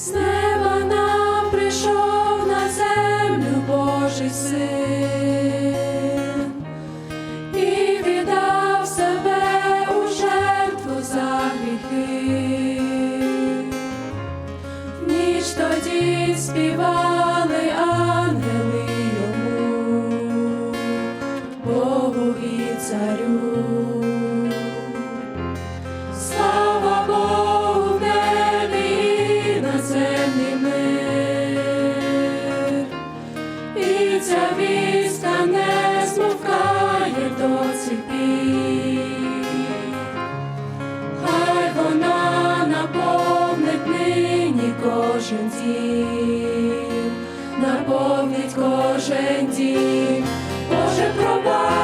з неба нам прийшов на землю Божий син і віддав себе у жертву за гріхи. Ніч тоді співали ангели йому, Богу і царю. дім, наповнить кожен дім, Боже, пробач.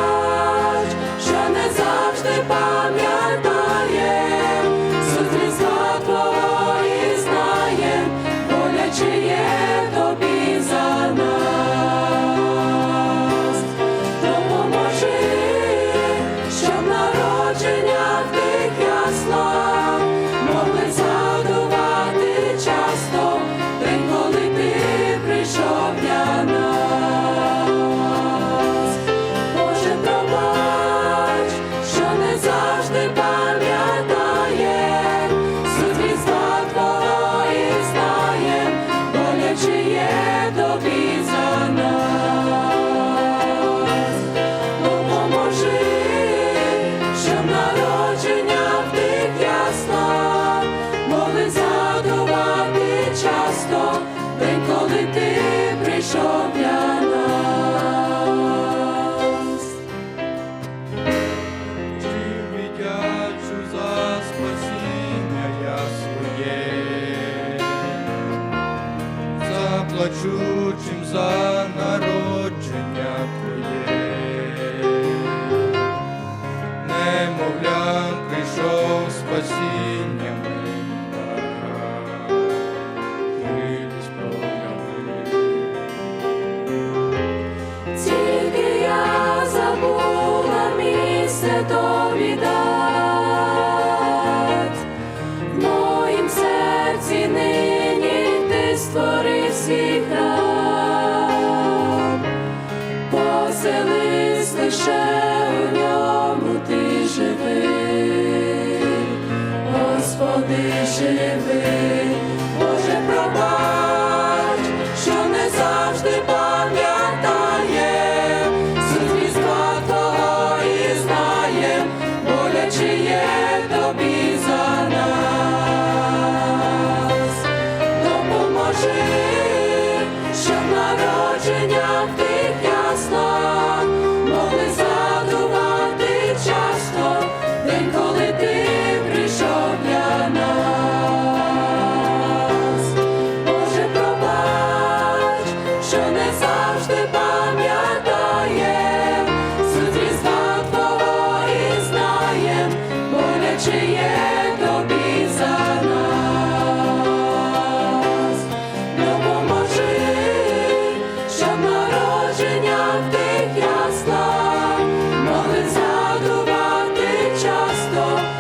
se to віддать. в моїм серці нині ти створив свій храм, поселись лише у ньому ти живий, Господи живий. Божий, щоб народження ти. Oh.